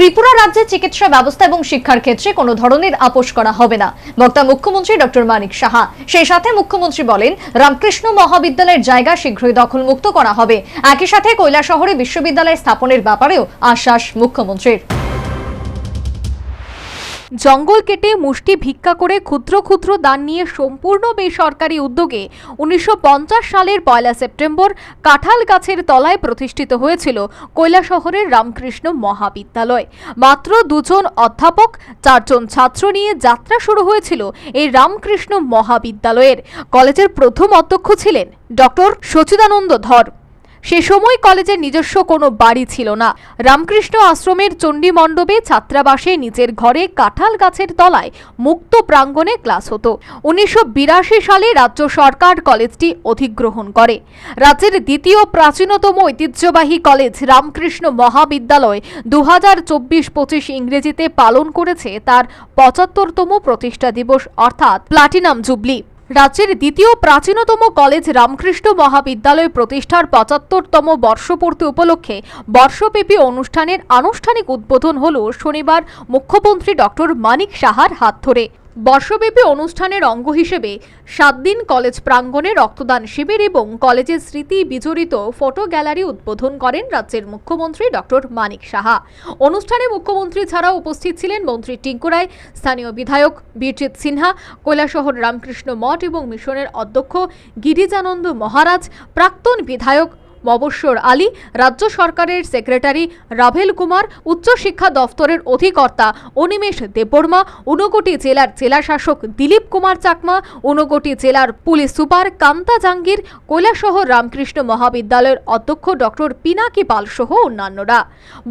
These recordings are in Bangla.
ত্রিপুরা রাজ্যে চিকিৎসা ব্যবস্থা এবং শিক্ষার ক্ষেত্রে কোনো ধরনের আপোষ করা হবে না। বক্তা মুখ্যমন্ত্রী ডক্টর মানিক সাহা। সেই সাথে মুখ্যমন্ত্রী বলেন, রামকৃষ্ণ মহাবিদ্যালয়ের জায়গা শীঘ্রই দখল মুক্ত করা হবে। একই সাথে কৈলাসহরে বিশ্ববিদ্যালয় স্থাপনের ব্যাপারেও আশ্বাস মুখ্যমন্ত্রীর। জঙ্গল কেটে মুষ্টি ভিক্ষা করে ক্ষুদ্র ক্ষুদ্র দান নিয়ে সম্পূর্ণ বেসরকারি উদ্যোগে উনিশশো পঞ্চাশ সালের পয়লা সেপ্টেম্বর কাঁঠাল গাছের তলায় প্রতিষ্ঠিত হয়েছিল কৈলাসহরের রামকৃষ্ণ মহাবিদ্যালয়। মাত্র দুজন অধ্যাপক, চারজন ছাত্র নিয়ে যাত্রা শুরু হয়েছিল এই রামকৃষ্ণ মহাবিদ্যালয়ের। কলেজের প্রথম অধ্যক্ষ ছিলেন ডক্টর সচিদানন্দ ধর। সে সময় কলেজের নিজস্ব কোনো বাড়ি ছিল না। রামকৃষ্ণ আশ্রমের চণ্ডী মণ্ডপে ছাত্রাবাসে নিজের ঘরে কাঁঠাল গাছের তলায় মুক্ত প্রাঙ্গণে ক্লাস হতো। উনিশশো বিরাশি সালে রাজ্য সরকার কলেজটি অধিগ্রহণ করে। রাজ্যের দ্বিতীয় প্রাচীনতম ঐতিহ্যবাহী কলেজ রামকৃষ্ণ মহাবিদ্যালয় দু হাজার চব্বিশ পঁচিশ ইংরেজিতে পালন করেছে তার পঁচাত্তরতম প্রতিষ্ঠা দিবস, অর্থাৎ প্লাটিনাম জুবলি। রাজ্যের দ্বিতীয় প্রাচীনতম কলেজ রামকৃষ্ণ মহাবিদ্যালয় প্রতিষ্ঠার পঁচাত্তরতম বর্ষপূর্তি উপলক্ষে বর্ষব্যাপী অনুষ্ঠানের আনুষ্ঠানিক উদ্বোধন হল শনিবার, মুখ্যমন্ত্রী ডক্টর মানিক সাহার হাত ধরে। বর্ষব্যাপী অনুষ্ঠানের অঙ্গ হিসেবে সাত দিন কলেজ প্রাঙ্গণে রক্তদান শিবির এবং কলেজের স্মৃতি বিজড়িত ফটো গ্যালারি উদ্বোধন করেন রাজ্যের মুখ্যমন্ত্রী ডক্টর মানিক সাহা। অনুষ্ঠানে মুখ্যমন্ত্রী ছাড়াও উপস্থিত ছিলেন মন্ত্রী টিঙ্কুরায় স্থানীয় বিধায়ক বীরজিৎ সিনহা, কৈলাসহর রামকৃষ্ণ মঠ এবং মিশনের অধ্যক্ষ গিরিজানন্দ মহারাজ, প্রাক্তন বিধায়ক মবস্বর আলী, রাজ্য সরকারের সেক্রেটারি রাভেল কুমার উচ্চশিক্ষা দফতরের অধিকর্তা অনিমেষ দেববর্মা, ঊনকোটি জেলার জেলাশাসক দিলীপ কুমার চাকমা, ঊনকোটি জেলার পুলিশ সুপার কান্তা জাঙ্গির কৈলাসহর রামকৃষ্ণ মহাবিদ্যালয়ের অধ্যক্ষ ডক্টর পিনাকি পাল সহ অন্যান্যরা।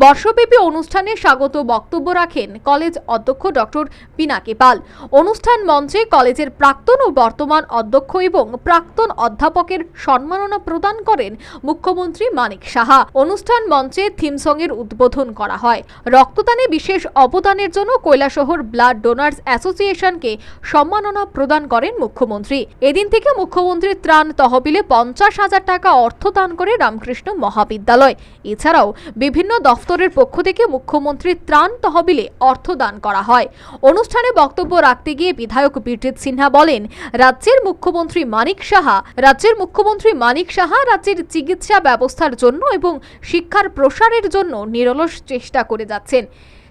বর্ষব্যাপী অনুষ্ঠানে স্বাগত বক্তব্য রাখেন কলেজ অধ্যক্ষ ডক্টর পিনাকি পাল। অনুষ্ঠান মঞ্চে কলেজের প্রাক্তন ও বর্তমান অধ্যক্ষ এবং প্রাক্তন অধ্যাপকের সম্মাননা প্রদান করেন মুখ্যমন্ত্রী মানিক সাহা। অনুষ্ঠান মঞ্চে থিম সঙ্গের উদ্বোধন করা হয়। রক্তদানে বিশেষ অবদানের জন্য কৈলাসহর ব্লাড ডোনার্স অ্যাসোসিয়েশনকে সম্মাননা প্রদান করেন মুখ্যমন্ত্রী। এদিন থেকে মুখ্যমন্ত্রীর ত্রাণ তহবিলে পঞ্চাশ হাজার টাকা অর্থ দান করে রামকৃষ্ণ মহাবিদ্যালয়। এছাড়াও বিভিন্ন দফতরের পক্ষ থেকে মুখ্যমন্ত্রীর ত্রাণ তহবিলে অর্থ দান করা হয়। অনুষ্ঠানে বক্তব্য রাখতে গিয়ে বিধায়ক বীরজিৎ সিনহা বলেন, রাজ্যের মুখ্যমন্ত্রী মানিক সাহা, রাজ্যের মুখ্যমন্ত্রী মানিক সাহা, রাজ্যের চিকিৎসা ব্যবস্থার জন্য এবং শিক্ষার প্রসারের জন্য নিরলস চেষ্টা করে যাচ্ছেন।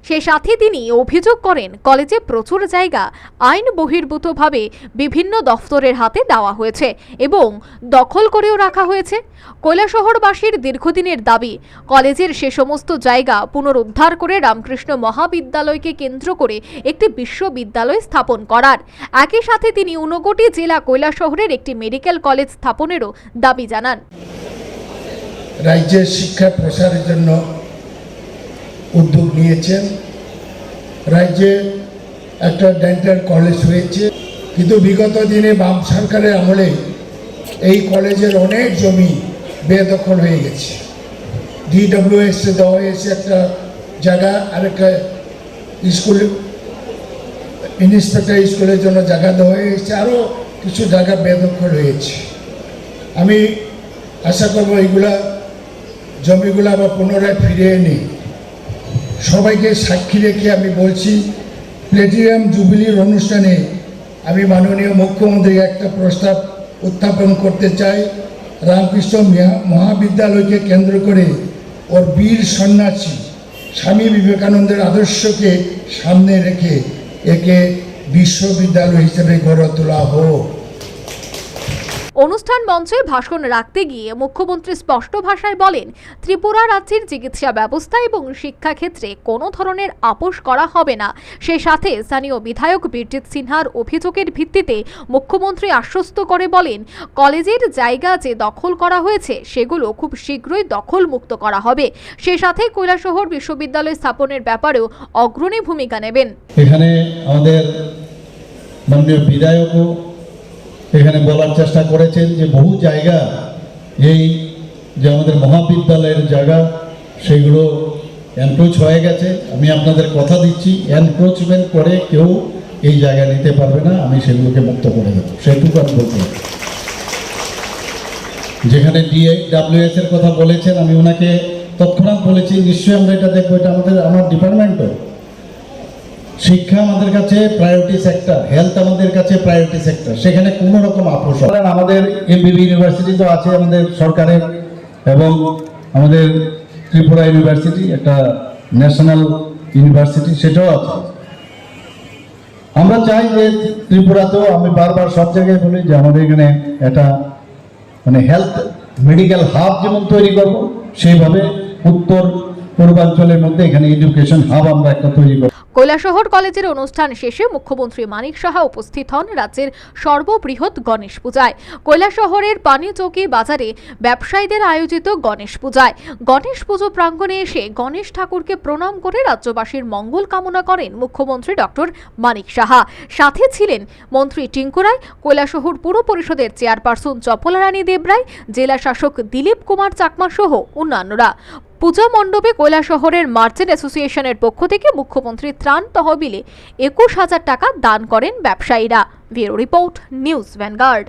সে সাথে তিনি অভিযোগ করেন, কলেজে প্রচুর জায়গা আইন বহির্ভূতভাবে বিভিন্ন দফতরের হাতে দেওয়া হয়েছে এবং দখল করেও রাখা হয়েছে। কৈলাসহরবাসীর দীর্ঘদিনের দাবি, কলেজের সে সমস্ত জায়গা পুনরুদ্ধার করে রামকৃষ্ণ মহাবিদ্যালয়কে কেন্দ্র করে একটি বিশ্ববিদ্যালয় স্থাপন করার। একই সাথে তিনি ঊনকোটি জেলা কৈলাসহরের একটি মেডিকেল কলেজ স্থাপনেরও দাবি জানান। রাজ্যের শিক্ষা প্রসারের জন্য উদ্যোগ নিয়েছেন। রাজ্যে একটা ডেন্টাল কলেজ হয়েছে। কিন্তু বিগত দিনে বাম সরকারের আমলে এই কলেজের অনেক জমি বেদখল হয়ে গেছে। ডিডব্লিউএস দেওয়া হয়েছে একটা জায়গা, আরেকটা স্কুল, ইন্সপেক্টর স্কুলের জন্য জায়গা দেওয়া হয়েছে। আরও কিছু জায়গা বেদখল হয়েছে। আমি আশা করব এইগুলা জমিগুলো আবার পুনরায় ফিরিয়ে নিই সবাইকে সাক্ষী রেখে আমি বলছি প্লেটিনাম জুবিলির অনুষ্ঠানে আমি মাননীয় মুখ্যমন্ত্রীকে একটা প্রস্তাব উত্থাপন করতে চাই। রামকৃষ্ণ মহাবিদ্যালয়কে কেন্দ্র করে ওর বীর সন্ন্যাসী স্বামী বিবেকানন্দের আদর্শকে সামনে রেখে একে বিশ্ববিদ্যালয় হিসেবে গড়ে তোলা হোক। অনুষ্ঠান মঞ্চে ভাষণ রাখতে গিয়ে মুখ্যমন্ত্রী স্পষ্ট ভাষায় বলেন, ত্রিপুরা রাজ্যের চিকিৎসা ব্যবস্থা এবং শিক্ষাক্ষেত্রে কোনো ধরনের আপোষ করা হবে না। সে সাথে স্থানীয় বিধায়ক বীরজিৎ সিনহার অভিযোগের ভিত্তিতে মুখ্যমন্ত্রী আশ্বস্ত করে বলেন, কলেজের জায়গা যে দখল করা হয়েছে, সেগুলো খুব শীঘ্রই দখল মুক্ত করা হবে। সে সাথে কৈলাসহর বিশ্ববিদ্যালয় স্থাপনের ব্যাপারেও অগ্রণী ভূমিকা নেবেন। এখানে আমাদের বিধায়কও এখানে বলার চেষ্টা করেছেন যে বহু জায়গা, এই যে আমাদের মহাবিদ্যালয়ের জায়গা, সেগুলো এনক্রোচ হয়ে গেছে। আমি আপনাদের কথা দিচ্ছি এনক্রোচমেন্ট করে কেউ এই জায়গা নিতে পারবে না, আমি সেগুলোকে মুক্ত করে দেবো। সেটুকু আমি বলতে। যেখানে ডিএ ডাব্লিউএস এর কথা বলেছেন, আমি ওনাকে তৎক্ষণাৎ বলেছি, নিশ্চয়ই আমরা এটা দেখব, এটা আমাদের, আমার ডিপার্টমেন্টও শিক্ষা আমাদের কাছে প্রায়োরিটি সেক্টর হেলথ আমাদের কাছে প্রায়োরিটি সেক্টর সেখানে কোনো রকম আপোষ। আমাদের এমবিবি ইউনিভার্সিটি তো আছে আমাদের সরকারের এবং আমাদের ত্রিপুরা ইউনিভার্সিটি একটা ন্যাশনাল ইউনিভার্সিটি সেটাও আছে আমরা চাই যে ত্রিপুরাতেও আমি বারবার সব জায়গায় বলি যে আমাদের এখানে একটা মানে হেলথ মেডিকেল হাব যেমন তৈরি করব, সেইভাবে উত্তর পূর্বাঞ্চলের মধ্যে এখানে এডুকেশন হাব আমরা একটা তৈরি করব কৈলাসহর কলেজের অনুষ্ঠান শেষে মুখ্যমন্ত্রী মানিক সাহা উপস্থিত হন রাজ্যের সর্ববৃহৎ গণেশ পূজায়। কৈলাসহরের পানিচৌকি বাজারে ব্যবসায়ীদের আয়োজিত গণেশ পূজায়। গণেশ পুজো প্রাঙ্গণে এসে গণেশ ঠাকুরকে প্রণাম করে রাজ্যবাসীর মঙ্গল কামনা করেন মুখ্যমন্ত্রী ডক্টর মানিক সাহা। সাথে ছিলেন মন্ত্রী টিঙ্কুরায় কৈলাসহর পুর পরিষদের চেয়ারপারসন চপলারানী দেবরায়, জেলা শাসক দিলীপ কুমার চাকমা সহ অন্যান্যরা। পূজা মণ্ডপে কয়লা শহরের মার্চেন্ট অ্যাসোসিয়েশনের পক্ষ থেকে মুখ্যমন্ত্রী ত্রাণ তহবিলে একুশ হাজার টাকা দান করেন ব্যবসায়ীরা। Bureau report, news Vanguard.